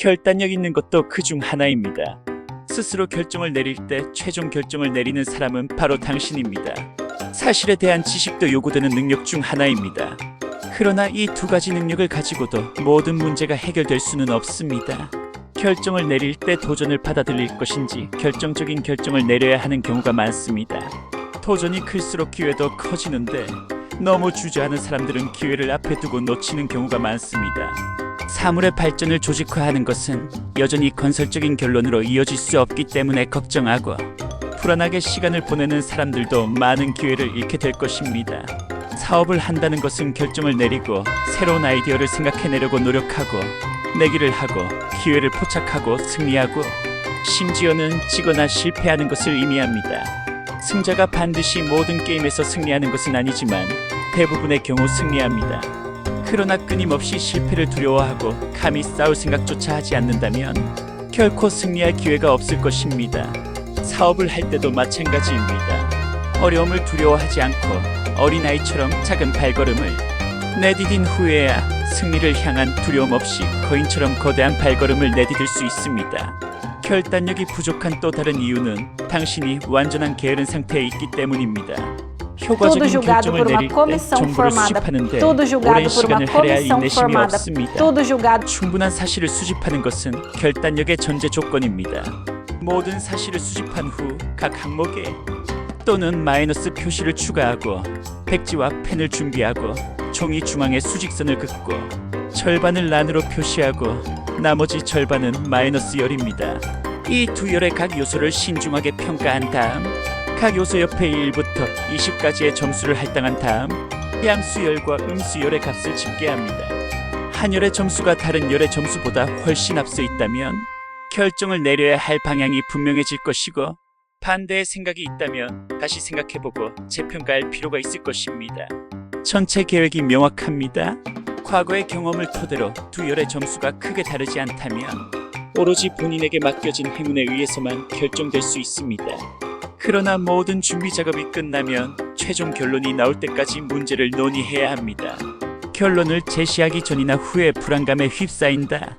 결단력 있는 것도 그 중 하나입니다. 스스로 결정을 내릴 때 최종 결정을 내리는 사람은 바로 당신입니다. 사실에 대한 지식도 요구되는 능력 중 하나입니다. 그러나 이 두 가지 능력을 가지고도 모든 문제가 해결될 수는 없습니다. 결정을 내릴 때 도전을 받아들일 것인지 결정적인 결정을 내려야 하는 경우가 많습니다. 도전이 클수록 기회도 커지는데 너무 주저하는 사람들은 기회를 앞에 두고 놓치는 경우가 많습니다. 사물의 발전을 조직화하는 것은 여전히 건설적인 결론으로 이어질 수 없기 때문에 걱정하고 불안하게 시간을 보내는 사람들도 많은 기회를 잃게 될 것입니다. 사업을 한다는 것은 결정을 내리고 새로운 아이디어를 생각해내려고 노력하고 내기를 하고 기회를 포착하고 승리하고 심지어는 지거나 실패하는 것을 의미합니다. 승자가 반드시 모든 게임에서 승리하는 것은 아니지만 대부분의 경우 승리합니다. 그러나 끊임없이 실패를 두려워하고 감히 싸울 생각조차 하지 않는다면 결코 승리할 기회가 없을 것입니다. 사업을 할 때도 마찬가지입니다. 어려움을 두려워하지 않고 어린아이처럼 작은 발걸음을 내디딘 후에야 승리를 향한 두려움 없이 거인처럼 거대한 발걸음을 내디딜 수 있습니다. 결단력이 부족한 또 다른 이유는 당신이 완전한 게으른 상태에 있기 때문입니다. Tudo julgado por uma comissão formada. 수집하는데 Tudo julgado por uma comissão formada. Tudo julgado 충분한 사실을 수집하는 것은 결단력의 전제 조건입니다. 모든 사실을 수집한 후 각 항목에 또는 마이너스 표시를 추가하고 백지와 펜을 준비하고 종이 중앙에 수직선을 긋고 절반을 란으로 표시하고 나머지 절반은 마이너스 열입니다. 이 두 열의 각 요소를 신중하게 평가한 다음 각 요소 옆에 1부터 20까지의 점수를 할당한 다음 양수열과 음수열의 값을 집계합니다. 한 열의 점수가 다른 열의 점수보다 훨씬 앞서 있다면 결정을 내려야 할 방향이 분명해질 것이고 반대의 생각이 있다면 다시 생각해보고 재평가할 필요가 있을 것입니다. 전체 계획이 명확합니다. 과거의 경험을 토대로 두 열의 점수가 크게 다르지 않다면 오로지 본인에게 맡겨진 행운에 의해서만 결정될 수 있습니다. 그러나 모든 준비 작업이 끝나면 최종 결론이 나올 때까지 문제를 논의해야 합니다. 결론을 제시하기 전이나 후에 불안감에 휩싸인다.